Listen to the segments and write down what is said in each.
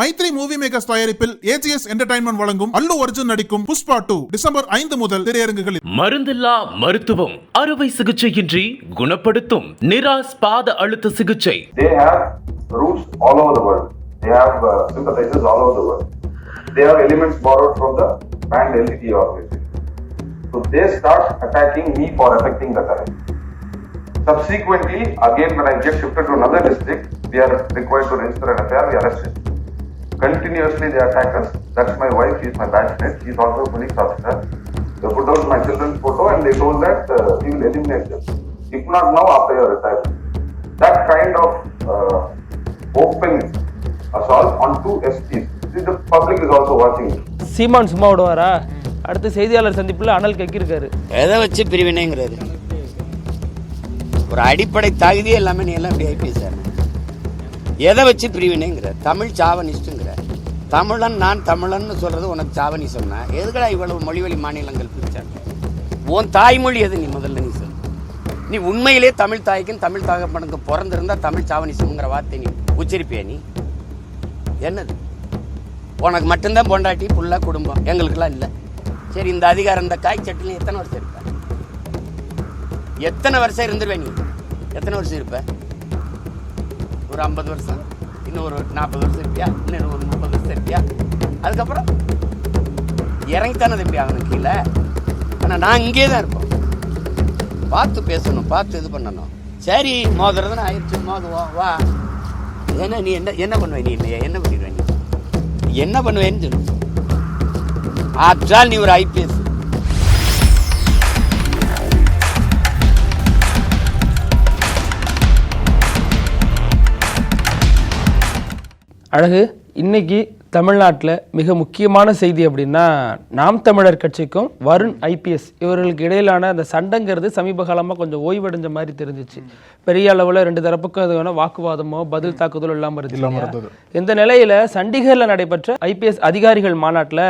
Maithri movie makers தயாரிப்பில் AGS entertainment வழங்கும் அல்லு அர்ஜுன் நடிக்கும் புஷ்பா டூ டிசம்பர் ஐந்து முதல் திரையரங்குகளில் மருந்தில்லா மருத்துவம் அறுவை சிகிச்சையின்றி குணப்படுத்தும் நிராஸ் பாத அழுத்த சிகிச்சை they have roots all over the world. They have uh, sympathizers all over the world. They have elements borrowed from the banned LTT organization. So they start attacking me for affecting the current. Subsequently, again when I get shifted to another district, we are required to register an affair, we arrested. Continuously they attack us. That's my wife, she's my batchmate, she's also a police officer. They put out my children's photo and they told that uh, we will eliminate them. If not now, after your retirement. That kind of uh, open assault on two SPs. See, the public is also watching it. சீமான் சும்மா விடுவாரா அடுத்து செய்தியாளர் சந்திப்பில் அனல் கக்கியிருக்காரு எதை வச்சு பிரிவினைங்கிறது ஒரு அடிப்படை தகுதியே இல்லாமல் நீ எல்லாம் இப்படி ஐபிஎஸ் எதை வச்சு பிரிவினைங்கிற தமிழ் சாவனிஸ்ட்டுங்கிற தமிழன் நான் தமிழன்னு சொல்கிறது உனக்கு சாவணி சொன்னேன் எதுக்கடா இவ்வளவு மொழிவழி மாநிலங்கள் பிரித்தாங்க உன் தாய்மொழி எது நீ முதல்ல நீ சொல் நீ உண்மையிலே தமிழ் தாய்க்கும் தமிழ் தகப்பனுக்கு பிறந்திருந்தா தமிழ் சாவணி சொல்லுங்கிற வார்த்தை நீ உச்சரிப்பியா நீ? என்னது? உனக்கு மட்டும்தான் பொண்டாட்டி புள்ள குடும்பம். எங்களுக்கெல்லாம் இல்லை. சரி இந்த அதிகாரம் இந்த காய் சட்டிலும் எத்தனை வருஷம் இருப்ப? எத்தனை வருஷம் இருந்துருவே நீ? எத்தனை வருஷம் இருப்ப? ஒரு ஐம்பது வருஷம். இன்னும் ஒரு நாற்பது வருஷம் இருப்பியா? இன்னும் ஒரு முப்பது வருஷம் இருப்பியா? அதுக்கப்புறம் இறங்கித்தானே தம்பி ஆகணும் கீழே. ஆனால் நான் இங்கே தான் இருப்போம். பார்த்து பேசணும் பார்த்து இது பண்ணணும். சரி மோதுறதுன்னு ஆயிடுச்சு மோதுவோம் வா. என்ன நீ என்ன என்ன பண்ணுவே நீ இல்லையா? என்ன பண்ணிடுவேன் நீ? என்ன பண்ணுவேன்னு சொல்லு. ஆற்றால் நீ ஒரு ஐபிஎஸ் அழகு. இன்னைக்கு தமிழ்நாட்டில் மிக முக்கியமான செய்தி அப்படின்னா நாம் தமிழர் கட்சிக்கும் வருண் ஐபிஎஸ் இவர்களுக்கு இடையிலான அந்த சண்டைங்கிறது சமீப காலமாக கொஞ்சம் ஓய்வடைஞ்ச மாதிரி தெரிஞ்சிச்சு. பெரிய அளவில் ரெண்டு தரப்புக்கும் அதுக்கான வாக்குவாதமோ பதில் தாக்குதலோ இல்லாமல் இருந்துச்சு இந்த நிலையில சண்டிகரில் நடைபெற்ற ஐபிஎஸ் அதிகாரிகள் மாநாட்டில்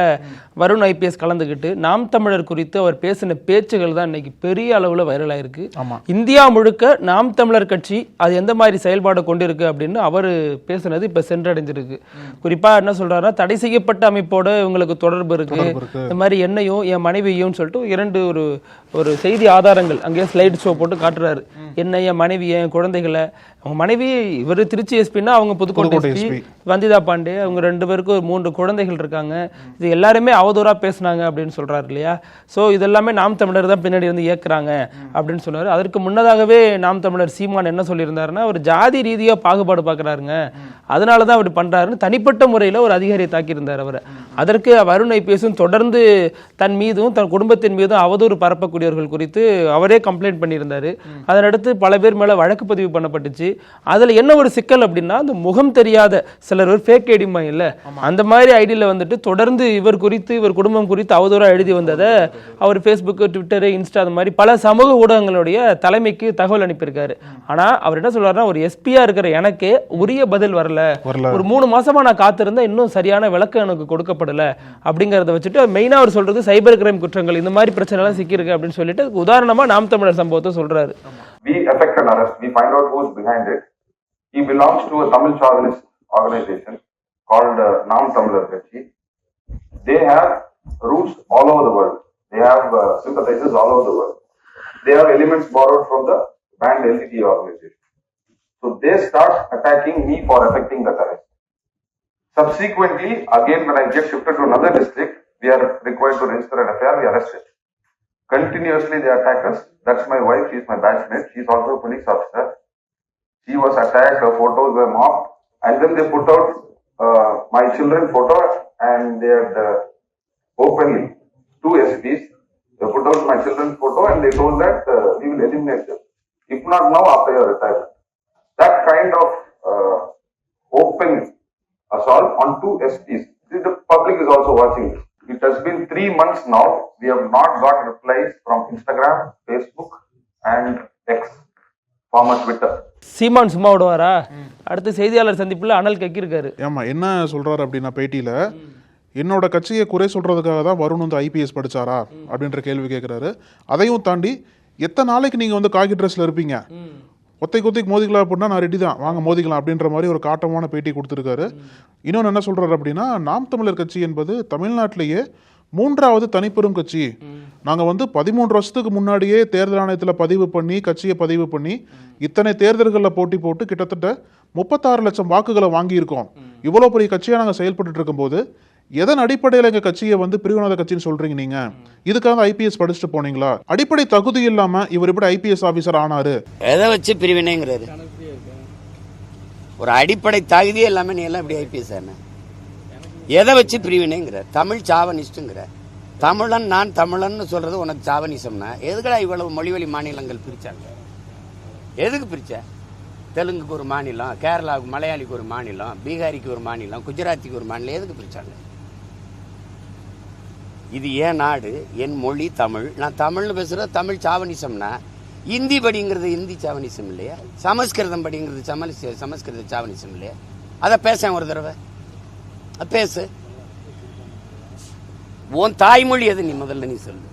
வருண் ஐபிஎஸ் கலந்துக்கிட்டு நாம் தமிழர் குறித்து அவர் பேசின பேச்சுகள் தான் இன்னைக்கு பெரிய அளவில் வைரல் ஆயிருக்கு. இந்தியா முழுக்க நாம் தமிழர் கட்சி அது எந்த மாதிரி செயல்பாடு கொண்டிருக்கு அப்படின்னு அவர் பேசுனது இப்ப சென்றடைஞ்சிருக்கு. குறிப்பா என்ன சொல்றாருன்னா தடை செய்யப்பட்ட அமைப்போட இவங்களுக்கு தொடர்பு இருக்கு. இந்த மாதிரி என்னையும் என் மனைவியும் சொல்லிட்டு இரண்டு ஒரு ஒரு செய்தி ஆதாரங்கள் அங்கேயே ஸ்லைட் ஷோ போட்டு காட்டுறாரு. என்ன என் மனைவி என் குழந்தைகளை அவங்க மனைவி இவர் திருச்சி எஸ்பின்னா அவங்க புதுக்கோட்டை எஸ்பி வந்திதா பாண்டே அவங்க ரெண்டு பேருக்கும் ஒரு மூன்று குழந்தைகள் இருக்காங்க. இது எல்லாருமே அவதூறா பேசுனாங்க அப்படின்னு சொல்றாரு இல்லையா? சோ இதெல்லாமே நாம் தமிழர் தான் பின்னாடி வந்து இயக்குறாங்க அப்படின்னு சொன்னாரு அதற்கு முன்னதாகவே நாம் தமிழர் சீமான் என்ன சொல்லியிருந்தாருன்னா ஒரு ஜாதி ரீதியா பாகுபாடு பார்க்கறாருங்க அதனால தான் அப்படி பண்றாருன்னு தனிப்பட்ட முறையில் ஒரு அதிகாரியை தாக்கியிருந்தார் அவரை. அதற்கு வருண் ஐபிஎஸும் தொடர்ந்து தன் மீதும் தன் குடும்பத்தின் மீதும் அவதூறு பரப்பக்கூடியவர்கள் குறித்து அவரே கம்ப்ளைண்ட் பண்ணியிருந்தாரு. அதனடுத்து பல பேர் மேல வழக்கு பதிவு பண்ணப்பட்டுச்சு. அதுல என்ன ஒரு சிக்கல் அப்படின்னா அந்த முகம் தெரியாத சிலர் ஒரு ஃபேக் ஐடிமா இல்ல? அந்த மாதிரி ஐடியில வந்துட்டு தொடர்ந்து இவர் குறித்து இவர் குடும்பம் குறித்து அவதூறா எழுதி வந்ததை அவர் ஃபேஸ்புக் ட்விட்டர் இன்ஸ்டா அந்த மாதிரி பல சமூக ஊடகங்களுடைய தலைமைக்கு தகவல் அனுப்பியிருக்காரு. ஆனா அவர் என்ன சொல்றாருன்னா ஒரு எஸ்பியா இருக்கிற எனக்கே உரிய பதில் வரல. ஒரு மூணு மாசமா நான் காத்திருந்தா இன்னும் சரியான விளக்கம் எனக்கு கொடுக்கப்படல அப்படிங்கறத வச்சுட்டு மெயினா அவர் சொல்றது சைபர் கிரைம் குற்றங்கள் இந்த மாதிரி பிரச்சனை எல்லாம் சிக்கியிருக்கு அப்படின்னு சொல்லிட்டு அதுக்கு உதாரணமா நாம் தமிழர் சம்பவத்தை சொல்றாரு. Effect an arrest, we find out who's behind it. He belongs to a Tamil chauvinist organization called uh, Nam Tamilar Kachi. They have roots all over the world. They have uh, sympathizers all over the world. They have elements borrowed from the banned LTT organization. So they start attacking me for affecting the current. Subsequently, again when I get shifted to another district, we are required to register an affair, we arrested. Continuously they attack us. That's my wife, she's my batchmate, she's also a police officer. She was attacked, her photos were mocked, and then they put out uh, my children photo and they had uh, openly, two SPs, they put out my children's photo and they told that uh, we will eliminate them. If not now, after your retirement. That kind of uh, open assault on two SPs. The public is also watching this. It has been three months now. We have not got replies from Instagram, Facebook, and X, former Twitter. சீமான் சும்மா விடுவாரா? அடுத்து செய்தியாளர் சந்திப்புல அனல் கக்கியிருக்காரு. ஏமா என்ன சொல்றாரு அப்படின்னா பேட்டியில? என்னோட கட்சியை குறை சொல்றதுக்காக தான் வருண் வந்து ஐபிஎஸ் படிச்சாரா? அப்படின்ற கேள்வி கேட்குறாரு அதையும் தாண்டி எத்தனை நாளைக்கு நீங்க வந்து காக்கி ட்ரெஸ்ல இருப்பீங்க? ஒத்தை கொத்தைக்கு மோதிக்கலாம் அப்படின்னா நான் ரெடி தான். வாங்க மோதிக்கலாம் அப்படின்ற மாதிரி ஒரு காட்டமான பேட்டி கொடுத்துருக்காரு. இன்னொன்று என்ன சொல்கிறாரு அப்படின்னா நாம் தமிழர் கட்சி என்பது தமிழ்நாட்டிலேயே மூன்றாவது தனிப்பெரும் கட்சி. நாங்கள் வந்து பதிமூன்று வருஷத்துக்கு முன்னாடியே தேர்தல் ஆணையத்தில் பதிவு பண்ணி கட்சியை பதிவு பண்ணி இத்தனை தேர்தல்களில் போட்டி போட்டு கிட்டத்தட்ட முப்பத்தாறு லட்சம் வாக்குகளை வாங்கியிருக்கோம். இவ்வளோ பெரிய கட்சியாக நாங்கள் செயல்பட்டு இருக்கும்போது எதன் அடிப்படையில் எங்கள் கட்சியை வந்து பிரிவினவாத கட்சின்னு சொல்றீங்க நீங்க? இதுக்காக ஐபிஎஸ் படிச்சுட்டு போனீங்களா? அடிப்படை தகுதி இல்லாம இவர் இப்படி ஐபிஎஸ் ஆபீசர் ஆனாரு. எதை வச்சு பிரிவினைங்கிறாரு ஒரு அடிப்படை தகுதியே இல்லாம நீ எல்லாம் இப்படி ஐபிஎஸ் ஆன எதை வச்சு பிரிவினைங்கிற? தமிழ் சாவனிஸ்ட்டுங்கிற தமிழன் நான் தமிழன்னு சொல்றது உனக்கு சாவனிசம்னா? எதுக்கடா இவ்வளவு மொழிவழி மாநிலங்கள் பிரிச்சாங்க? எதுக்கு பிரிச்ச? தெலுங்குக்கு ஒரு மாநிலம் கேரளாவுக்கு மலையாளிக்கு ஒரு மாநிலம் பீகாரிக்கு ஒரு மாநிலம் குஜராத்திக்கு ஒரு மாநிலம் எதுக்கு பிரிச்சாங்க? இது ஏன் நாடு? என் மொழி தமிழ். நான் தமிழ்னு பேசுகிற தமிழ் சாவனிசம்னா இந்தி படிங்கிறது இந்தி சாவனிசம் இல்லையா? சமஸ்கிருதம் படிங்கிறது சமலிச சமஸ்கிருத சாவனிசம் இல்லையா? அதை பேச ஒரு தடவை. பேசு. உன் தாய்மொழி எது? நீ முதல்ல நீ சொல்லு.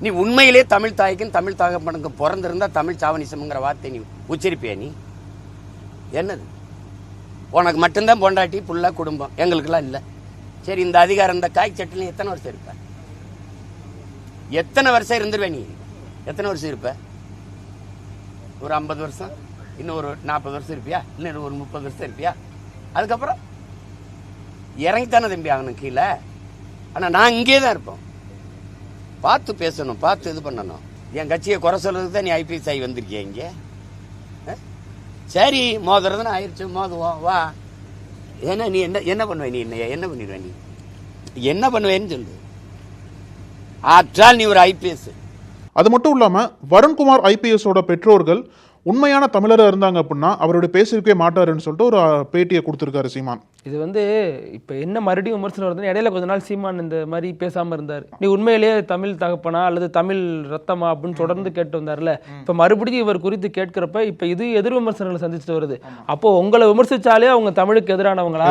நீ உண்மையிலே தமிழ் தாய்க்கும் தமிழ் தகப்பனுக்கும் பிறந்திருந்தா தமிழ் சாவனிசம்ங்கிற வார்த்தை நீ உச்சரிப்பியா நீ? என்னது? உனக்கு மட்டும்தான் பொண்டாட்டி புள்ள குடும்பம். எங்களுக்கெல்லாம் இல்லை. சரி இந்த அதிகாரம் இந்த காய் சட்டில் எத்தனை வருஷம் இருப்பேன் எத்தனை வருஷம் இருந்துருவே நீ? எத்தனை வருஷம் இருப்ப? ஒரு ஐம்பது வருஷம் இன்னும் ஒரு நாற்பது வருஷம் இருப்பியா? இன்னும் ஒரு முப்பது வருஷம் இருப்பியா? அதுக்கப்புறம்? இறங்கித்தானே தம்பி ஆகணும் கீழே. ஆனால் நான் இங்கே தான் இருப்போம். பார்த்து பேசணும் பார்த்து இது பண்ணணும். என் கட்சியை குறை சொல்கிறதுக்கு தான் நீ ஐபிஎஸ் ஆகி வந்திருக்கிய இங்கே? சரி மோதுறதுன்னு ஆயிடுச்சு மோதுவோம் வா. ஏன்னா நீ என்ன என்ன பண்ணுவே நீ? என்ன என்ன பண்ணிடுவ நீ? என்ன பண்ணுவேன்னு சொல்லு. ஆற்றால் நீ ஒரு ஐபிஎஸ் அது மட்டும் இல்லாம வருண்குமார் ஐபிஎஸோட பெற்றோர்கள் உண்மையான தமிழராக இருந்தாங்க அப்படின்னா அவருடைய பேசியிருக்கவே மாட்டாருன்னு சொல்லிட்டு ஒரு பேட்டியை கொடுத்துருக்காரு சீமான். இது வந்து இப்போ என்ன மறுபடியும் விமர்சனம் வருதுன்னு இடையில கொஞ்ச நாள் சீமான் இந்த மாதிரி பேசாம இருந்தார். நீ உண்மையிலேயே தமிழ் தகப்பனா? அல்லது தமிழ் ரத்தமா? அப்படின்னு தொடர்ந்து கேட்டு வந்தார்ல. இப்போ மறுபடியும் இவர் குறித்து கேட்கிறப்ப இப்போ இது எதிர் விமர்சனங்களை சந்திச்சுட்டு வருது. அப்போ உங்களை விமர்சிச்சாலே அவங்க தமிழுக்கு எதிரானவங்களா?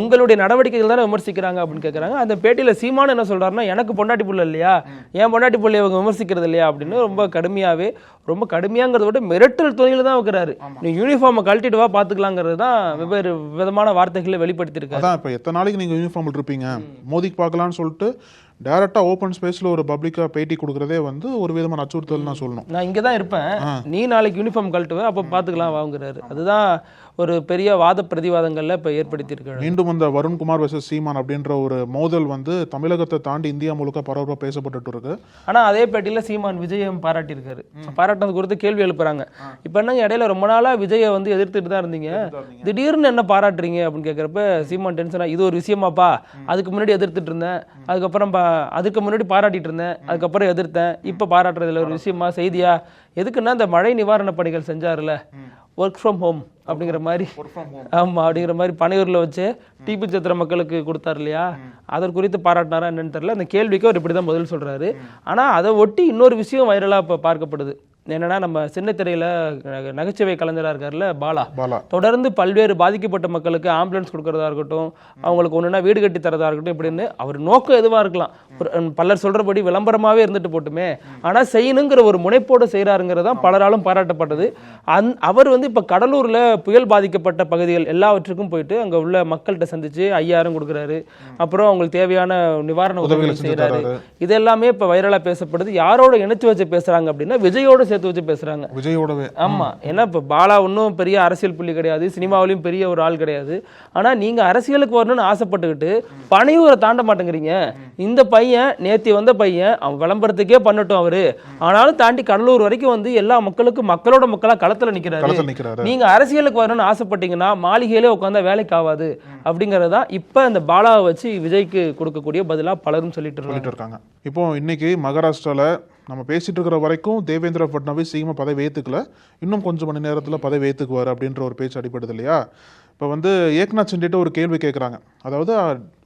உங்களுடைய நடவடிக்கைகள் தானே விமர்சிக்கிறாங்க அப்படின்னு கேட்குறாங்க அந்த பேட்டியில சீமான் என்ன சொல்றாருன்னா எனக்கு பொண்டாட்டி புள்ள இல்லையா? என் பொண்டாட்டி புள்ளைய அவங்க விமர்சிக்கிறது இல்லையா? அப்படின்னு ரொம்ப கடுமையாவே ரொம்ப கடுமையாங்கிறத விட மிரட்டல் துணையில தான் வைக்கிறாரு. நீ யூனிஃபார்மை கழட்டிட்டு வா பாத்துக்கலாங்கிறது தான் வெவ்வேறு விதமான வார்த்தைகளை வெளிப்படுத்தியிருக்காரு. அதான் இப்போ எத்தனை நாளைக்கு நீங்கள் யூனிஃபார்மில் இருப்பீங்க மோதிக்கு பார்க்கலான்னு சொல்லிட்டு டேரெக்டாக ஓப்பன் ஸ்பேஸில் ஒரு பப்ளிக்காக பேட்டி கொடுக்குறதே வந்து ஒரு விதமான அச்சுறுத்தல் நான் சொல்லணும். நான் இங்கே தான் இருப்பேன் நீ நாளைக்கு யூனிஃபார்ம் கழட்டுவேன் அப்போ பார்த்துக்கலாம் வாங்குறாரு. அதுதான் ஒரு பெரிய வாத பிரதிவாதங்கள்ல இப்போ ஏற்படுத்தியிருக்காரு மீண்டும் அந்த வருண்குமார் வெர்சஸ் சீமான் அப்படின்ற ஒரு மோதல் வந்து தமிழகத்தை தாண்டி இந்தியா முழுக்க பரவலாக பேசப்பட்டுட்டு இருக்கு. ஆனா அதே பேட்டியில சீமான் விஜயம் பாராட்டியிருக்காரு. பாராட்டினது குறித்து கேள்வி எழுப்புறாங்க. இப்போ என்னங்க இடையில ரொம்ப நாளா விஜயை வந்து எதிர்த்துட்டு தான் இருந்தீங்க. திடீர்னு என்ன பாராட்டுறீங்க அப்படின்னு கேட்குறப்ப சீமான் டென்ஷனா இது ஒரு விஷயமாப்பா அதுக்கு முன்னாடி எதிர்த்துட்டு இருந்தேன். அதுக்கப்புறம் பா- அதுக்கு முன்னாடி பாராட்டிட்டு இருந்தேன். அதுக்கப்புறம் எதிர்த்தேன். இப்போ பாராட்டுறதுல ஒரு விஷயமா செய்தியா? எதுக்குன்னா இந்த மழை நிவாரண பணிகள் செஞ்சாருல ஒர்க் ஃப்ரம் ஹோம் அப்படிங்கிற மாதிரி. ஆமா அப்படிங்கிற மாதிரி பனையூர்ல வச்சு டிபி சத்திர மக்களுக்கு கொடுத்தாரு இல்லையா? அதற்கு குறித்து பாராட்டினாரா என்னன்னு தெரியல. அந்த கேள்விக்கு அவர் இப்படி தான் பதில் சொல்றாரு. ஆனா அதை ஒட்டி இன்னொரு விஷயம் வைரலா இப்போ பார்க்கப்படுது. என்னன்னா நம்ம சின்னத்திரையில நகை- நகைச்சுவை கலைஞரா இருக்காருல்ல பாலா. பாலா. தொடர்ந்து பல்வேறு பாதிக்கப்பட்ட மக்களுக்கு ஆம்புலன்ஸ் கொடுக்கறதா இருக்கட்டும் அவங்களுக்கு ஒண்ணுனா வீடு கட்டி தரதா இருக்கட்டும் இப்படின்னு அவர் நோக்கம் எதுவா இருக்கலாம். பலர் சொல்றபடி விளம்பரமாவே இருந்துட்டு போட்டுமே. ஆனா செய்யணுங்கிற ஒரு முனைப்போடு செய்யறாருங்கிறது தான் பலராலும் பாராட்டப்பட்டது. அந் அவர் வந்து இப்ப கடலூர்ல புயல் பாதிக்கப்பட்ட பகுதிகள் எல்லாவற்றுக்கும் போயிட்டு அங்க உள்ள மக்கள்கிட்ட சந்திச்சு ஐயாயிரம் கொடுக்குறாரு. அப்புறம் அவங்களுக்கு தேவையான நிவாரண உதவிகளை உதவிகள் செஞ்சு செய்யறாரு தராரு. இது எல்லாமே இப்ப வைரலா பேசப்படுது. யாரோட இணைச்சு வச்சு பேசுறாங்க அப்படின்னா விஜயோட சேர்த்து வச்சு பேசுறாங்க. விஜயோடவே. ஆமா. ஏன்னா இப்ப பாலா ஒன்றும் பெரிய அரசியல் புள்ளி கிடையாது. சினிமாவிலையும் பெரிய ஒரு ஆள் கிடையாது. ஆனா நீங்க அரசியலுக்கு வரணும்னு ஆசைப்பட்டுக்கிட்டு பனையூரை தாண்ட மாட்டேங்கிறீங்க. இந்த பையன் நேத்தி வந்த பையன் அவன் விளம்பரத்துக்கே பண்ணட்டும் அவரு. ஆனாலும் தாண்டி கடலூர் வரைக்கும் வந்து எல்லா மக்களுக்கும் மக்களோட மக்களா களத்துல நிக்கிறாரு. நீங்க அரசியலுக்கு வரணும்னு ஆசைப்பட்டீங்கன்னா மாளிகையிலே உட்காந்தா வேலைக்கு ஆகாது. அப்படிங்கறது தான் இப்ப இந்த பாலாவை வச்சு விஜய்க்கு கொடுக்கக்கூடிய பதிலா பலரும் சொல்லிட்டு இருக்காங்க. இப்போ இன்னைக்கு மகாராஷ்டிரால நம்ம பேசிட்டு இருக்கிற வரைக்கும் தேவேந்திர ஃபட்னவிஸ் சீக்கிரமா பதவி ஏத்துக்கல. இன்னும் கொஞ்சம் மணி நேரத்துல பதவி ஏத்துக்குவார் அப்படின்ற ஒரு பேச்சு அடிப்படுது இல்லையா? இப்போ வந்து ஏக்நாத் சிண்டிட்ட ஒரு கேள்வி கேட்குறாங்க அதாவது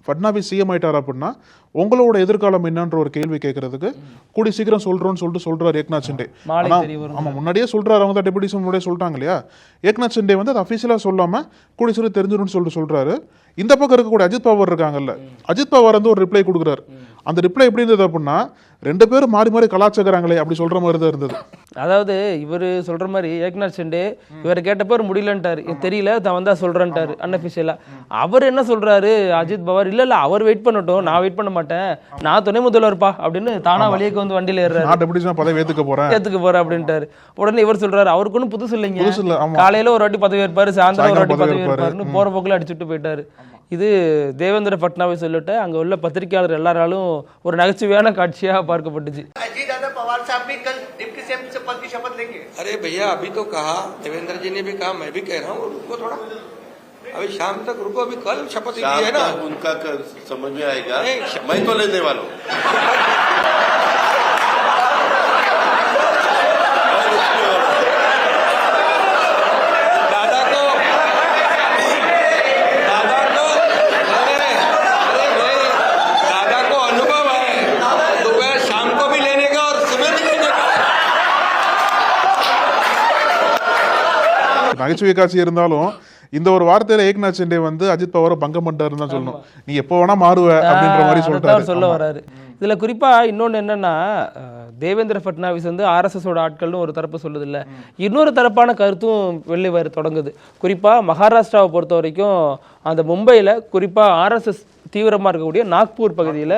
ஃபட்னாவிஸ் சிஎம் ஆயிட்டார் அப்படின்னா உங்களோட எதிர்காலம் என்னன்ற ஒரு கேள்வி கேட்கறதுக்கு கூடி சீக்கிரம் சொல்றோம்னு சொல்லிட்டு சொல்றாரு ஏக்நாத் மாலை ஆனா ஆமா முன்னாடியே சொல்றாரு. அவங்க தான் டெபுட்டி முன்னாடியே சொல்லிட்டாங்க இல்லையா? ஏக்நாத் ஷிண்டே வந்து அது அஃபீஷியலா சொல்லாம கூடி சீக்கிரம் தெரிஞ்சிடும்னு சொல்லிட்டு சொல்றாரு. இந்த பக்கம் இருக்கக்கூடிய அஜித் பவார் இருக்காங்கல்ல. அஜித் பவார் வந்து ஒரு ரிப்ளை கொடுக்குறாரு. அந்த ரிப்ளை எப்படி இருந்தது அப்படின்னா ரெண்டு பேரும் மாறி மாறி கலாச்சாரங்களே அப்படி சொல்ற மாதிரி தான் இருந்தது. அதாவது இவர் சொல்ற மாதிரி ஏக்நாத் ஷிண்டே இவர் கேட்டப்ப முடியலன்ட்டாரு. "எனக்கு தெரியல நான் வந்தா சொல்றேன்ட்டாரு அன்அஃபிஷியலா அவர் என்ன சொல்றாரு அஜித் பவார்? இல்ல இல்ல அவர் வெயிட் பண்ணட்டும் நான் வெயிட் பண்ண மாட்டேன். நான் துணை முதல்வர்ப்பா அப்படின்னு தானா வழியக்கு வந்து வண்டியில ஏறுறாரு. நான் டெபுட்டி பதவி ஏத்துக்க போறேன். ஏத்துக்க போறேன் அப்படின்ட்டாரு. உடனே இவர் சொல்றாரு அவருக்கு ஒன்றும் புதுசு இல்லைங்க. காலையில ஒரு வாட்டி பதவி ஏற்பாரு சாயந்தரம் ஒரு வாட்டி பதவி பதவி ஏற்பாரு. ஏற்பாருன்னு போற போக்குல அடிச்சுட்டு போயிட்டாரு. இது தேவேந்திர பட்னாவிஸ் சொல்லிட்டு அங்க உள்ள பத்திரிகையாளர் எல்லாராலும் ஒரு நகைச்சுவையான காட்சியா பார்க்கப்பட்டுச்சு अजीत दादा पवार साहब भी कल डिप्टी सीएम से पद की शपथ लेंगे अरे भैया अभी तो कहा देवेंद्र जी ने भी कहा मैं भी कह रहा हूँ रुको थोड़ा अभी शाम तक रुको अभी कल शपथ ली है ना शाम तक उनका कर- समझ में आएगा नहीं, श- मैं तो लेने वाला हूँ நகைச்சுவை காட்சி இருந்தாலும் இந்த ஒரு வார்த்தையில ஏக்நாத் ஷிண்டே வந்து அஜித் பவாரை பங்கம் பண்ணிட்டாருன்னு தான் சொல்லணும். நீ எப்போ வேணா மாறுவ அப்படின்ற மாதிரி சொல்லிட்டாரு. சொல்ல. வராரு. இதுல குறிப்பா இன்னொன்னு என்னன்னா தேவேந்திர பட்னாவிஸ் வந்து ஆர்எஸ்எஸ் ஓட ஆட்கள்னு ஒரு தரப்பு சொல்லுது இல்ல இன்னொரு தரப்பான கருத்தும் வெளியே வர தொடங்குது. குறிப்பா மகாராஷ்டிராவை பொறுத்த வரைக்கும் அந்த மும்பையில குறிப்பா ஆர்எஸ்எஸ் தீவிரமா இருக்கக்கூடிய நாக்பூர் பகுதியில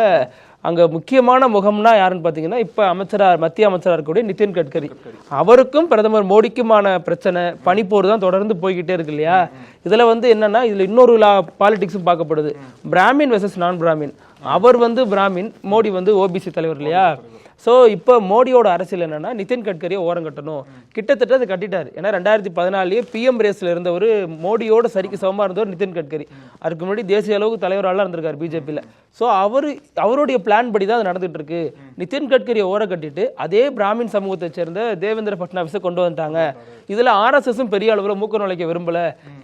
அங்கே முக்கியமான முகம்னா யாருன்னு பார்த்தீங்கன்னா இப்போ அமைச்சராக மத்திய அமைச்சராக இருக்கக்கூடிய நிதின் கட்கரி. அவருக்கும் பிரதமர் மோடிக்குமான பிரச்சனை பனிப்போர் தான் தொடர்ந்து போய்கிட்டே இருக்கு இல்லையா? இதில் வந்து என்னன்னா இதில் இன்னொரு பாலிடிக்ஸும் பார்க்கப்படுது. பிராமின் வெர்சஸ் நான் பிராமின் அவர் வந்து பிராமின் மோடி வந்து ஓபிசி தலைவர் இல்லையா? ஸோ இப்போ மோடியோட அரசியல் என்னன்னா நிதின் கட்கரியை ஓரம் கட்டணும். கிட்டத்தட்ட அது கட்டிட்டாரு. ஏன்னா ரெண்டாயிரத்தி பதினாலே பிஎம் ரேஸ்ல இருந்தவர் மோடியோட சரிக்கு சமமா இருந்தவர் நிதின் கட்கரி. அதுக்கு முன்னாடி தேசிய அளவுக்கு தலைவராலாம் இருந்திருக்காரு பிஜேபியில் ஸோ அவர் அவருடைய பிளான் படி தான் அது நடந்துகிட்டு இருக்கு. நிதின் கட்கரியை ஓர கட்டிட்டு அதே பிராமின் சமூகத்தை சேர்ந்த தேவேந்திர பட்னாவிஸை கொண்டு வந்துட்டாங்க. இதுல ஆர்எஸ்எஸும் பெரிய அளவில் மூக்க நுழைக்க விரும்பல.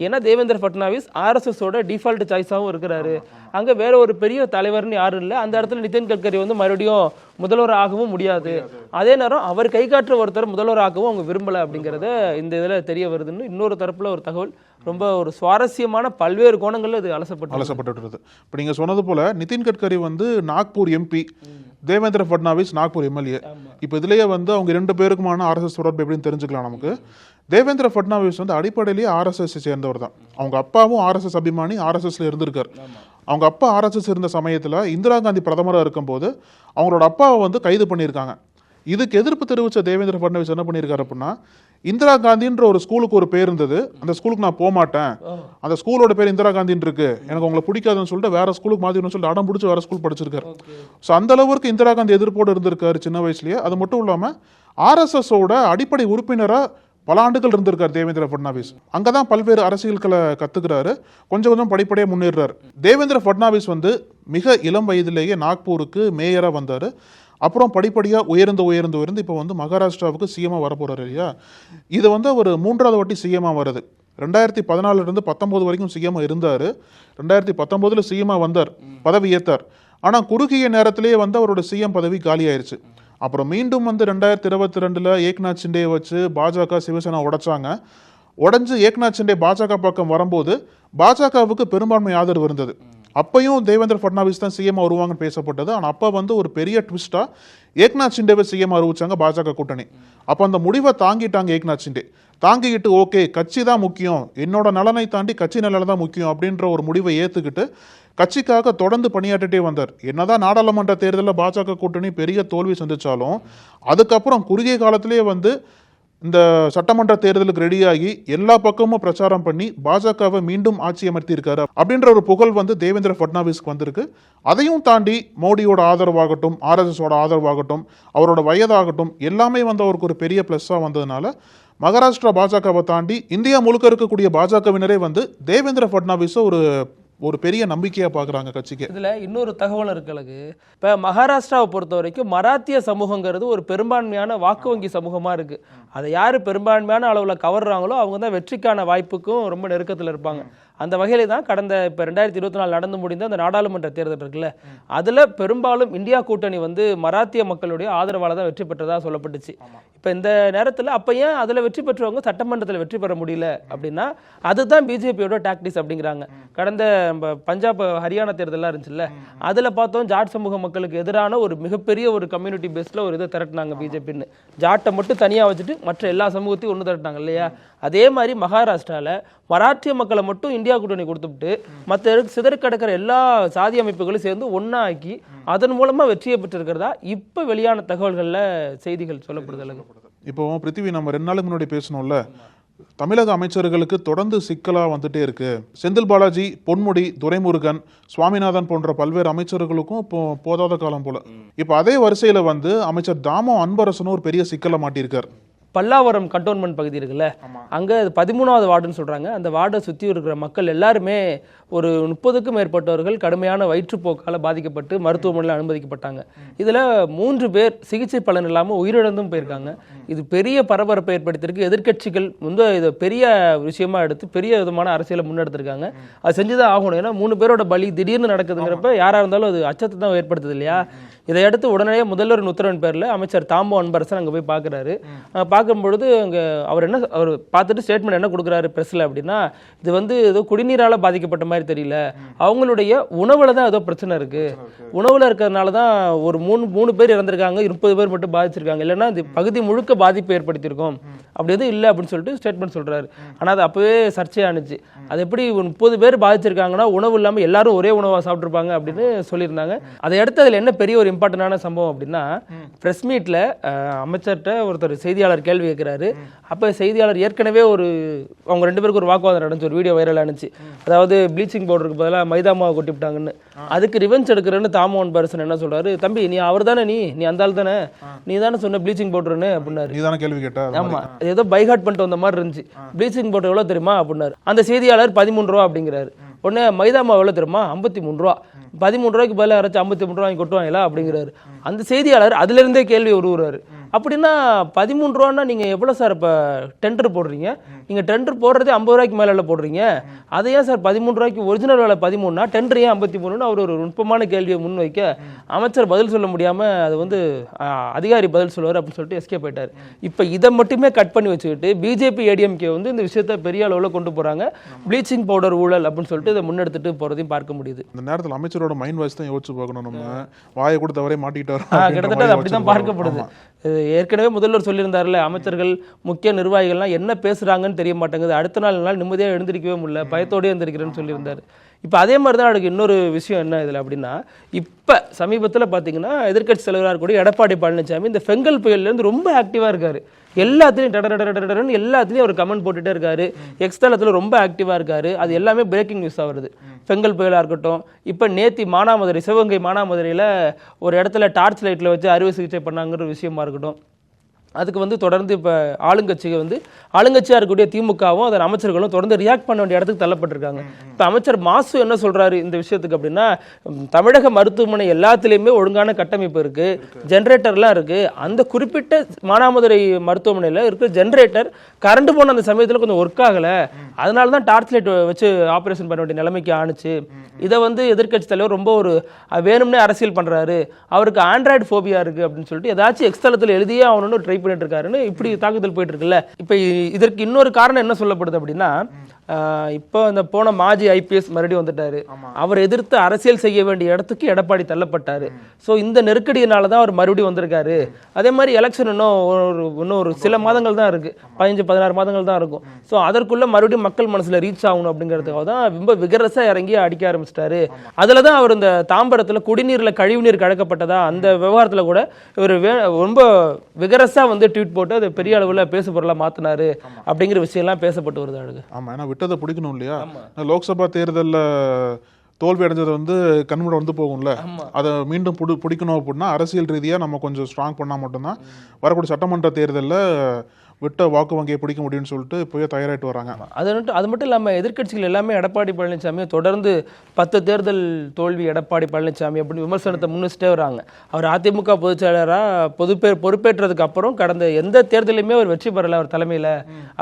ஏன்னா தேவேந்திர பட்னாவிஸ் ஆர்எஸ்எஸோட டிஃபால்ட் சாய்ஸாகவும் இருக்கிறாரு. அங்க வேற ஒரு பெரிய தலைவர்னு யாரும் இல்லை. அந்த இடத்துல நிதின் கட்கரி வந்து மறுபடியும் முதல்வர் ஆகவும் முடியாது. அதே நேரம் அவர் கை காட்டுற ஒருத்தர் முதல்வர் ஆகவும் அவங்க விரும்பல அப்படிங்கறத இந்த இதுல தெரிய வருதுன்னு இன்னொரு தரப்புல ஒரு தகவல். ரொம்ப ஒரு சுவாரஸ்யமான பல்வேறு கோணங்கள்ல இது அலசப்பட்டு அலசப்பட்டு இப்போ நீங்க சொன்னது போல நிதின் கட்கரி வந்து நாக்பூர் எம்பி தேவேந்திர ஃபட்னாவிஸ் நாக்பூர் எம்எல்ஏ. இப்போ இதுலயே வந்து அவங்க ரெண்டு பேருக்குமான ஆர்எஸ்எஸ் தொடர்பு எப்படின்னு தெரிஞ்சுக்கலாம் நமக்கு. தேவேந்திர ஃபட்னாவிஸ் வந்து அடிப்படையிலேயே ஆர்எஸ்எஸ் சேர்ந்தவர் தான். அவங்க அப்பாவும் ஆர்எஸ்எஸ் அபிமானி ஆர்எஸ்எஸ்ல இருந்திருக்காரு. அவங்க அப்பா ஆர்எஸ்எஸ் இருந்த சமயத்துல இந்திரா காந்தி பிரதமராக இருக்கும்போது அவங்களோட அப்பாவை வந்து கைது பண்ணியிருக்காங்க. இதுக்கு எதிர்ப்பு தெரிவிச்ச தேவேந்திர ஃபட்னவிஸ் என்ன பண்ணியிருக்காரு அப்படின்னா இந்திரா காந்தின்ற ஒரு ஸ்கூலுக்கு ஒரு பேர் இருந்தது. அந்த ஸ்கூலுக்கு நான் போக மாட்டேன் அந்த ஸ்கூலோட பேர் இந்திரா காந்தின்னு இருக்கு. எனக்கு உங்களை பிடிக்காதுன்னு சொல்லிட்டு வேற ஸ்கூலுக்கு மாத்திரணும்னு சொல்லிட்டு அடம் பிடிச்சி வேற ஸ்கூல் படிச்சிருக்காரு. ஸோ அந்த அளவுக்கு இந்திரா காந்தி எதிர்ப்போடு இருந்திருக்காரு சின்ன வயசுலயே. அது மட்டும் இல்லாம ஆர்எஸ்எஸோட அடிப்படை உறுப்பினரா பல ஆண்டுகள் இருந்திருக்கார் தேவேந்திர ஃபட்னாவிஸ். அங்கதான் பல்வேறு அரசியல்களை கத்துக்கிறாரு. கொஞ்சம் கொஞ்சம் படிப்படியாக முன்னேறாரு தேவேந்திர ஃபட்னாவிஸ் வந்து மிக இளம் வயதிலேயே நாக்பூருக்கு மேயரா வந்தாரு. அப்புறம் படிப்படியாக உயர்ந்து உயர்ந்து உயர்ந்து இப்போ வந்து மகாராஷ்டிராவுக்கு சிஎம்மா வரப்போகிறார் இல்லையா? இது வந்து ஒரு மூன்றாவது வாட்டி சிஎம்மாக வருது. ரெண்டாயிரத்தி பதினாலுல இருந்து வரைக்கும் சிஎம்மாக இருந்தார். ரெண்டாயிரத்தி பத்தொம்போதில் சிஎம்மா வந்தார். பதவி ஏற்றார் ஆனால் குறுகிய நேரத்திலேயே வந்து அவரோட சிஎம் பதவி காலி ஆயிருச்சு. அப்புறம் மீண்டும் வந்து ரெண்டாயிரத்தி இருபத்தி ரெண்டில் ஏக்நாத் சிண்டே வச்சு பாஜக சிவசேனா உடைச்சாங்க. உடைஞ்சு ஏக்நாத் சிண்டே பாஜக பக்கம் வரும்போது பாஜகவுக்கு பெரும்பான்மை ஆதரவு இருந்தது. அப்பையும் தேவேந்திர ஃபட்னாவிஸ் தான் சிஎம் வருவாங்கன்னு பேசப்பட்டது. ஆனால் அப்போ வந்து ஒரு பெரிய ட்விஸ்ட்டாக ஏக்நாத் சிண்டேவை சிஎம் அறிவிச்சாங்க பாஜக கூட்டணி. அப்போ அந்த முடிவை தாங்கிட்டாங்க ஏக்நாத் சிண்டே தாங்கிக்கிட்டு ஓகே கட்சி தான் முக்கியம். என்னோட நலனை தாண்டி கட்சி நலனை தான் முக்கியம் அப்படின்ற ஒரு முடிவை ஏற்றுக்கிட்டு கட்சிக்காக தொடர்ந்து பணியாற்றிட்டே வந்தார். என்னதான் நாடாளுமன்ற தேர்தலில் பாஜக கூட்டணி பெரிய தோல்வி சந்தித்தாலும் அதுக்கப்புறம் குறுகிய காலத்திலேயே வந்து இந்த சட்டமன்ற தேர்தலுக்கு ரெடியாகி எல்லா பக்கமும் பிரச்சாரம் பண்ணி பாஜகவை மீண்டும் ஆட்சி அமர்த்தியிருக்காரு அப்படின்ற ஒரு புகழ் வந்து தேவேந்திர ஃபட்னாவிஸ்க்கு வந்திருக்கு. அதையும் தாண்டி மோடியோட ஆதரவாகட்டும் ஆர்எஸ்எஸோட ஆதரவாகட்டும் அவரோட வயதாகட்டும் எல்லாமே வந்து அவருக்கு ஒரு பெரிய ப்ளஸ்ஸாக வந்ததுனால மகாராஷ்டிரா பாஜகவை தாண்டி இந்தியா முழுக்க இருக்கக்கூடிய பாஜகவினரே வந்து தேவேந்திர ஃபட்னாவிஸை ஒரு ஒரு பெரிய நம்பிக்கையா பார்க்குறாங்க கட்சிக்கு. இதுல இன்னொரு தகவல் இருக்கிறது இப்போ இப்ப மகாராஷ்டிராவை பொறுத்த வரைக்கும் மராத்திய சமூகங்கிறது ஒரு பெரும்பான்மையான வாக்கு வங்கி சமூகமா இருக்கு. அதை யாரு பெரும்பான்மையான அளவுல கவர்றாங்களோ அவங்க தான் வெற்றிக்கான வாய்ப்புக்கும் ரொம்ப நெருக்கத்துல இருப்பாங்க. அந்த வகையில தான் கடந்த இப்போ ரெண்டாயிரத்தி இருபத்தி நாலு நடந்து முடிந்த அந்த நாடாளுமன்ற தேர்தல் இருக்குல்ல அதுல பெரும்பாலும் இந்தியா கூட்டணி வந்து மராத்திய மக்களுடைய ஆதரவால தான் வெற்றி பெற்றதா சொல்லப்பட்டுச்சு. இப்போ இந்த நேரத்துல அப்ப ஏன் அதுல வெற்றி பெற்றவங்க சட்டமன்றத்துல வெற்றி பெற முடியல அப்படின்னா அதுதான் பிஜேபியோட டாக்டிஸ் அப்படிங்கிறாங்க. கடந்த நம்ம பஞ்சாப் ஹரியானா தேர்தலாம் இருந்துச்சுல்ல அதுல பார்த்தோம் ஜாட் சமூக மக்களுக்கு எதிரான ஒரு மிகப்பெரிய ஒரு கம்யூனிட்டி பேஸ்ல ஒரு இதை திரட்டினாங்க பிஜேபின்னு. ஜாட்டை மட்டும் தனியா வச்சுட்டு மற்ற எல்லா சமூகத்தையும் ஒன்று திரட்டினாங்க இல்லையா? அதே மாதிரி மகாராஷ்டிரால மராட்டிய மக்களை மட்டும் இந்தியா கூட்டணி கொடுத்துட்டு மற்ற சிதறி கிடக்கிற எல்லா சாதி அமைப்புகளும் சேர்ந்து ஒண்ணா ஆக்கி அதன் மூலமா வெற்றியை பெற்றிருக்கிறதா இப்ப வெளியான தகவல்கள்ல செய்திகள் சொல்லப்படுது இப்போ பிருத்திவி நம்ம ரெண்டு நாளுக்கு முன்னாடி பேசணும்ல தமிழக அமைச்சர்களுக்கு தொடர்ந்து சிக்கலா வந்துட்டே இருக்கு. செந்தில் பாலாஜி பொன்முடி துரைமுருகன் சுவாமிநாதன் போன்ற பல்வேறு அமைச்சர்களுக்கும் இப்போ போதாத காலம் போல. இப்போ அதே வரிசையில வந்து அமைச்சர் தாமோ அன்பரசனும் ஒரு பெரிய சிக்கலை மாட்டியிருக்கார். பல்லாவரம் கண்டோன்மெண்ட் பகுதி இருக்குல்ல அங்க பதிமூணாவது வார்டுன்னு சொல்றாங்க. அந்த வார்டை சுத்தி இருக்கிற மக்கள் எல்லாருமே ஒரு முப்பதுக்கும் மேற்பட்டவர்கள் கடுமையான வயிற்றுப்போக்கால பாதிக்கப்பட்டு மருத்துவமனையில் அனுமதிக்கப்பட்டாங்க. இதுல மூன்று பேர் சிகிச்சை பலன் இல்லாம உயிரிழந்தும் போயிருக்காங்க. இது பெரிய பரபரப்பை ஏற்படுத்தியிருக்கு. எதிர்க்கட்சிகள் வந்து இதை பெரிய விஷயமா எடுத்து பெரிய விதமான அரசியலை முன்னெடுத்திருக்காங்க. அது செஞ்சுதான் ஆகணும். ஏன்னா மூணு பேரோட பலி திடீர்னு நடக்குதுங்கிறப்ப யாரா இருந்தாலும் அது அச்சத்தை தான் ஏற்படுத்துது இல்லையா? இதையடுத்து உடனே முதல்வர் முதல்வரின் உத்தரவின் பேரில் அமைச்சர் தாம்போ அன்பரசன் அங்கே போய் பார்க்குறாரு பார்க்கும்பொழுது அங்கே அவர் என்ன அவர் பார்த்துட்டு ஸ்டேட்மெண்ட் என்ன கொடுக்குறாரு ப்ரெஸ்ஸில் அப்படின்னா இது வந்து ஏதோ குடிநீரால் பாதிக்கப்பட்ட மாதிரி தெரியல. அவங்களுடைய உணவில் தான் ஏதோ பிரச்சனை இருக்குது உணவில் இருக்கிறதுனால தான் ஒரு மூணு மூணு பேர் இறந்துருக்காங்க முப்பது பேர் மட்டும் பாதிச்சிருக்காங்க. இல்லைன்னா இது பகுதி முழுக்க பாதிப்பு ஏற்படுத்தியிருக்கோம். அப்படி எதுவும் இல்லை அப்படின்னு சொல்லிட்டு ஸ்டேட்மெண்ட் சொல்கிறாரு ஆனால் அது அப்போவே சர்ச்சையானுச்சு. அது எப்படி முப்பது பேர் பாதிச்சிருக்காங்கன்னா உணவு இல்லாமல் எல்லாரும் ஒரே உணவாக சாப்பிட்ருப்பாங்க அப்படின்னு சொல்லியிருந்தாங்க. அதை அடுத்து அதில் என்ன பெரிய ஒரு இம்பார்ட்டண்டான சம்பவம் அப்படின்னா ப்ரெஸ் மீட்டில் அமைச்சர்கிட்ட ஒருத்தர் செய்தியாளர் கேள்வி கேட்குறாரு அப்போ செய்தியாளர் ஏற்கனவே ஒரு அவங்க ரெண்டு பேருக்கு ஒரு வாக்குவாதம் நடந்துச்சு ஒரு வீடியோ வைரல் ஆனிச்சு. அதாவது ப்ளீச்சிங் பவுடருக்கு பதிலாக மைதா மாவு கொட்டி விட்டாங்கன்னு அதுக்கு ரிவெஞ்ச் எடுக்கிறேன்னு தாமோன் பர்சன் என்ன சொல்றாரு? தம்பி நீ அவர் தானே நீ? நீ அந்த ஆள் தானே? நீ தானே சொன்ன ப்ளீச்சிங் பவுடர்னு அப்படின்னாரு. கேள்வி கேட்ட? ஆமா. ஏதோ பைகாட் பண்ணிட்டு வந்த மாதிரி இருந்துச்சு. ப்ளீச்சிங் பவுடர் எவ்வளவு தெரியுமா? அப்படின்னாரு. அந்த செய்தியாளர் பதிமூணு ரூபா அப்படிங்கிறாரு. உடனே மைதா மாவு எவ்வளோ தெரியுமா? ஐம்பத்தி மூணு ரூபா. பதிமூணு ரூபாய்க்கு பதிலாக யாராச்சும் ஐம்பத்தி மூணு ரூபா வாங்கி கொட்டுவாங்களா? அப்படிங்கிறாரு. அந்த செய்தியாளர் அதுலேருந்தே கேள்வி உருவுறாரு. அப்படின்னா பதிமூணு ரூபான்னா நீங்க எவ்வளவு சார் இப்ப டெண்டர் போடுறீங்க? நீங்க டெண்டர் போடுறதே ஐம்பது ரூபாய்க்கு மேல போடுறீங்க. அதை ஏன் சார் பதிமூணு ரூபாய்க்கு ஒரிஜினல் வேலை பதிமூணுனா டெண்டர் ஏன் ஐம்பத்தி மூணுன்னு அவர் ஒரு நுட்பமான கேள்வியை முன்வைக்க அமைச்சர் பதில் சொல்ல முடியாம அது வந்து அதிகாரி பதில் சொல்லுவார் அப்படின்னு சொல்லிட்டு எஸ்கே போயிட்டார் இப்போ இதை மட்டுமே கட் பண்ணி வச்சுக்கிட்டு பிஜேபி ஏடிஎம்கே வந்து இந்த விஷயத்தை பெரிய அளவில் கொண்டு போறாங்க. ப்ளீச்சிங் பவுடர் ஊழல் அப்படின்னு சொல்லிட்டு இதை முன்னெடுத்துட்டு போறதையும் பார்க்க முடியுது. இந்த நேரத்தில் அமைச்சரோட மைண்ட் வாய்ஸ் தான் யோசிச்சு பார்க்கணும் நம்ம. வாயை கூட தவறே மாட்டிக்கிட்டாரு ஆ, அப்படின்ற கிட்டத்தட்ட அப்படிதான் யோசிச்சு பார்க்கப்படுது. ஏற்கனவே முதல்வர் சொல்லியிருந்தார்ல அமைச்சர்கள் முக்கிய நிர்வாகிகள்லாம் என்ன பேசுகிறாங்கன்னு தெரிய மாட்டேங்குது. அடுத்த நாள் நாள் நிம்மதியாக எழுந்திருக்கவே முடியல பயத்தோடய எழுந்திருக்கிறேன்னு சொல்லியிருந்தார். இப்போ அதே மாதிரி தான் எனக்கு இன்னொரு விஷயம் என்ன இதில் அப்படின்னா இப்போ சமீபத்தில் பார்த்தீங்கன்னா எதிர்க்கட்சி தலைவராக இருக்கக்கூடிய எடப்பாடி பழனிசாமி இந்த ஃபெங்கல் புயல்லேருந்து ரொம்ப ஆக்டிவாக இருக்காரு. எல்லாத்துலேயும் டடடடடன்னு எல்லாத்துலேயும் அவர் கமெண்ட் போட்டுட்டே இருக்காரு. எக்ஸ்தலத்தில் ரொம்ப ஆக்டிவாக இருக்காரு. அது எல்லாமே பிரேக்கிங் நியூஸாக வருது. பெங்கல் புயலாக இருக்கட்டும். இப்போ நேத்தி மானாமதுரை சிவகங்கை மானாமதுரையில் ஒரு இடத்துல டார்ச் லைட்டில் வச்சு அறுவை சிகிச்சை பண்ணாங்கிற விஷயமா இருக்கட்டும். அதுக்கு வந்து தொடர்ந்து இப்போ ஆளுங்கட்சிகள் வந்து ஆளுங்கட்சியாக இருக்கக்கூடிய திமுகவும் அதன் அமைச்சர்களும் தொடர்ந்து ரியாக்ட் பண்ண வேண்டிய இடத்துக்கு தள்ளப்பட்டிருக்காங்க. இப்போ அமைச்சர் மாசு என்ன சொல்கிறாரு இந்த விஷயத்துக்கு அப்படின்னா தமிழக மருத்துவமனை எல்லாத்துலேயுமே ஒழுங்கான கட்டமைப்பு இருக்குது ஜென்ரேட்டர்லாம் இருக்குது அந்த குறிப்பிட்ட மானாமதுரை மருத்துவமனையில் இருக்கிற ஜென்ரேட்டர் கரண்ட் போன அந்த சமயத்தில் கொஞ்சம் ஒர்க் ஆகலை. அதனால தான் டார்ச் லைட் வச்சு ஆப்ரேஷன் பண்ண வேண்டிய நிலைமைக்கு ஆணுச்சு. இதை வந்து எதிர்க்கட்சி தலைவர் ரொம்ப ஒரு வேணும்னே அரசியல் பண்றாரு. அவருக்கு ஆண்ட்ராய்டு ஃபோபியா இருக்குது அப்படின்னு சொல்லிட்டு ஏதாச்சும் எக்ஸ்தலத்தில் எழுதியே ஆகணும்னு ட்ரை பண்ணிட்டு இருக்காருன்னு இப்படி தாக்குதல் போயிட்டு இருக்குல்ல. இப்ப இதற்கு இன்னொரு காரணம் என்ன சொல்லப்படுது அப்படின்னா இப்போ இந்த போன மாஜி ஐபிஎஸ் மறுபடியும் வந்துட்டாரு. அவர் எதிர்த்து அரசியல் செய்ய வேண்டிய இடத்துக்கு எடப்பாடி தள்ளப்பட்டாரு. ஸோ இந்த நெருக்கடியினால தான் அவர் மறுபடியும் வந்திருக்காரு. அதே மாதிரி எலெக்ஷன் இன்னும் ஒரு இன்னும் ஒரு சில மாதங்கள் தான் இருக்கு. பதினஞ்சு பதினாறு மாதங்கள் தான் இருக்கும். ஸோ அதற்குள்ள மறுபடியும் மக்கள் மனசுல ரீச் ஆகணும் அப்படிங்கிறதுக்காக தான் ரொம்ப விகரசா இறங்கி அடிக்க ஆரம்பிச்சிட்டாரு. அதுல தான் அவர் இந்த தாம்பரத்துல குடிநீர்ல கழிவுநீர் கலக்கப்பட்டதா அந்த விவகாரத்துல கூட இவர் வே- ரொம்ப விகரசா வந்து ட்வீட் போட்டு அதை பெரிய அளவுல பேசு பொருளா மாத்தினாரு அப்படிங்கிற விஷயம்லாம் பேசப்பட்டு வருது அழகு. ஆமா ஏன்னா விட்டதை பிடிக்கணும் இல்லையா லோக்சபா தேர்தல்ல தோல்வி அடைஞ்சது வந்து கண்முட வந்து போகும்ல. அதை மீண்டும் புடி பிடிக்கணும் அப்படின்னா அரசியல் ரீதியா நம்ம கொஞ்சம் ஸ்ட்ராங் பண்ணா மட்டும்தான். வரக்கூடிய சட்டமன்ற தேர்தல்ல விட்ட வாக்கு வங்கியை பிடிக்க முடியும்னு சொல்லிட்டு இப்போயே தயாராகிட்டு வராங்க. அது மட்டும் அது மட்டும் இல்லாமல் எதிர்க்கட்சிகள் எல்லாமே எடப்பாடி பழனிசாமியை தொடர்ந்து பத்து தேர்தல் தோல்வி எடப்பாடி பழனிசாமி அப்படின்னு விமர்சனத்தை முன் வச்சுட்டே வராங்க. அவர் அதிமுக பொதுச் செயலராக பொதுப்பே பொறுப்பேற்றதுக்கு அப்புறம் கடந்த எந்த தேர்தலையுமே அவர் வெற்றி பெறல அவர் தலைமையில்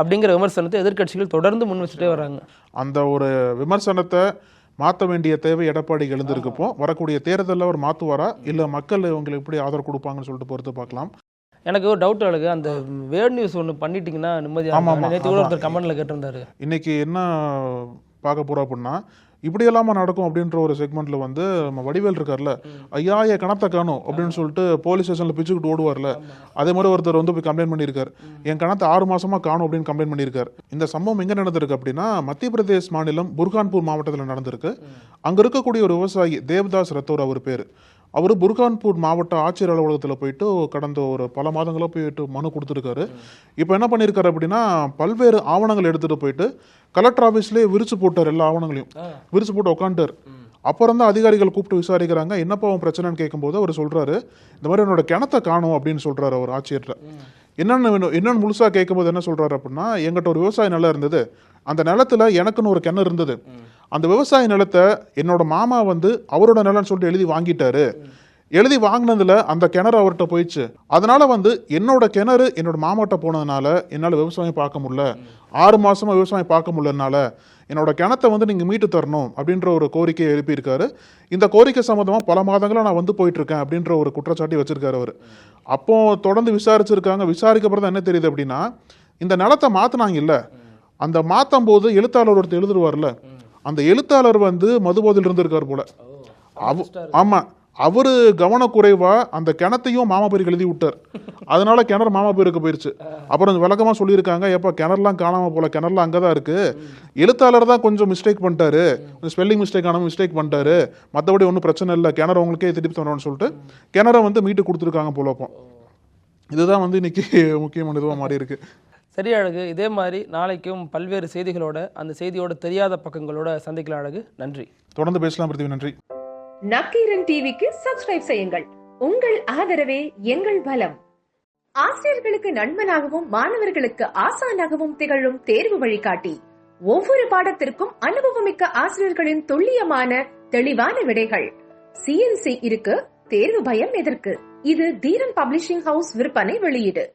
அப்படிங்கிற விமர்சனத்தை எதிர்க்கட்சிகள் தொடர்ந்து முன் வச்சுட்டே வராங்க. அந்த ஒரு விமர்சனத்தை மாற்ற வேண்டிய தேவை எடப்பாடிக்கு எழுந்திருக்கப்போ வரக்கூடிய தேர்தலில் அவர் மாற்றுவாரா இல்லை மக்கள் இவங்களுக்கு எப்படி ஆதரவு கொடுப்பாங்கன்னு சொல்லிட்டு பொறுத்து பார்க்கலாம். எனக்கு ஒரு டவுட் அழகு. அந்த வேர்ட் நியூஸ் ஒன்று பண்ணிட்டீங்கன்னா நிம்மதியாக ஆமா, நேற்று கூட. ஒருத்தர் கமெண்ட்ல கேட்டிருந்தாரு. இன்னைக்கு என்ன பார்க்க போறோம் அப்படின்னா இப்படி எல்லாம நடக்கும் அப்படின்ற ஒரு செக்மெண்ட்ல வந்து நம்ம வடிவேல் இருக்கார்ல ஐயா என் கணத்தை காணும் அப்படின்னு சொல்லிட்டு போலீஸ் ஸ்டேஷன்ல பிச்சுக்கிட்டு ஓடுவார்ல. அதே மாதிரி ஒருத்தர் வந்து போய் கம்ப்ளைண்ட் பண்ணியிருக்காரு. என் கணத்தை ஆறு மாசமா காணும் அப்படின்னு கம்ப்ளைண்ட் பண்ணியிருக்காரு. இந்த சம்பவம் எங்க நடந்திருக்கு அப்படின்னா மத்திய பிரதேஷ் மாநிலம் புர்கான்பூர் மாவட்டத்தில் நடந்திருக்கு. அங்க இருக்கக்கூடிய ஒரு விவசாயி தேவதாஸ் ரத்தோர் அவர் பேரு. அவர் புர்கான்பூர் மாவட்ட ஆட்சியர் அலுவலகத்தில் போயிட்டு கடந்த ஒரு பல மாதங்களாக போயிட்டு மனு கொடுத்துருக்காரு. இப்போ என்ன பண்ணியிருக்காரு அப்படின்னா பல்வேறு ஆவணங்கள் எடுத்துட்டு போயிட்டு கலெக்டர் ஆஃபீஸ்லேயே விரிச்சு போட்டார் எல்லா ஆவணங்களையும். விரிச்சு போட்டு உட்காந்துட்டார் அப்புறம் தான் அதிகாரிகள் கூப்பிட்டு விசாரிக்கிறாங்க என்னப்பா அவன் பிரச்சனைன்னு கேட்கும்போது அவர் சொல்றாரு இந்த மாதிரி என்னோட கிணத்தை காணும் அப்படின்னு சொல்றாரு அவர் ஆட்சியர்கிட்ட என்னென்ன வேணும் என்னன்னு முழுசா கேட்கும்போது என்ன சொல்றாரு அப்படின்னா எங்கிட்ட ஒரு விவசாய நிலம் இருந்தது. அந்த நிலத்துல எனக்குன்னு ஒரு கிணறு இருந்தது. அந்த விவசாய நிலத்தை என்னோட மாமா வந்து அவரோட நிலம்னு சொல்லிட்டு எழுதி வாங்கிட்டாரு. எழுதி வாங்கினதுல அந்த கிணறு அவர்கிட்ட போயிடுச்சு. அதனால வந்து என்னோட கிணறு என்னோட மாமாட்ட போனதுனால என்னால் விவசாயம் பார்க்க முடியல. ஆறு மாசமா விவசாயம் பார்க்க முடியலனால என்னோட கிணத்தை வந்து நீங்க மீட்டு தரணும் அப்படின்ற ஒரு கோரிக்கையை எழுப்பியிருக்காரு. இந்த கோரிக்கை சம்மந்தமாக பல மாதங்களாக நான் வந்து போயிட்டு இருக்கேன் அப்படின்ற ஒரு குற்றச்சாட்டி வச்சிருக்காரு அவர். அப்போ தொடர்ந்து விசாரிச்சிருக்காங்க. விசாரிக்கப்புறம் தான் என்ன தெரியுது அப்படின்னா இந்த நிலத்தை மாத்தினாங்க இல்ல. அந்த மாற்றும் போது எழுத்தாளர் ஒருத்தர் எழுதுருவார்ல அந்த எழுத்தாளர் வந்து மதுபோதையில் இருந்திருக்காரு போல. அவ- ஆமா. அவரு கவனக்குறைவா அந்த கிணத்தையும் மாமா பேருக்கு எழுதி விட்டார். அதனால கிணறு மாமா பேருக்கு போயிருச்சு. அப்புறம் விளக்கமா சொல்லியிருக்காங்க ஏப்பா கிணறுலாம் காணாம போல கிணறுலாம் அங்கதான் இருக்கு. எழுத்தாளர் தான் கொஞ்சம் மிஸ்டேக் பண்ணிட்டாரு. ஸ்பெல்லிங் மிஸ்டேக் ஆனாம மிஸ்டேக் பண்ணிட்டாரு. மற்றபடி ஒன்றும் பிரச்சனை இல்லை. கிணறு உங்களுக்கே திருப்பி தரணும்னு சொல்லிட்டு கிணறை வந்து மீட்டு கொடுத்துருக்காங்க போல அப்போ. இதுதான் வந்து இன்னைக்கு முக்கியமான இதுவாக மாறி இருக்கு சரி அழகு இதே மாதிரி நாளைக்கும் பல்வேறு செய்திகளோட அந்த செய்தியோட தெரியாத பக்கங்களோட சந்திக்கலாம் அழகு. நன்றி. தொடர்ந்து பேசலாம் பிருத்திவி நன்றி. நக்கீரன் டிவிக்கு சப்ஸ்கிரைப் செய்யுங்கள். உங்கள் ஆதரவே எங்கள் பலம். ஆசிரியர்களுக்கு நண்பனாகவும் மாணவர்களுக்கு ஆசானாகவும் திகழும் தேர்வு வழிகாட்டி. ஒவ்வொரு பாடத்திற்கும் அனுபவமிக்க ஆசிரியர்களின் துல்லியமான தெளிவான விடைகள். சிஎன்சி இருக்கு தேர்வு பயம் எதற்கு? இது தீரன் பப்ளிஷிங் ஹவுஸ் விற்பனை வெளியீடு.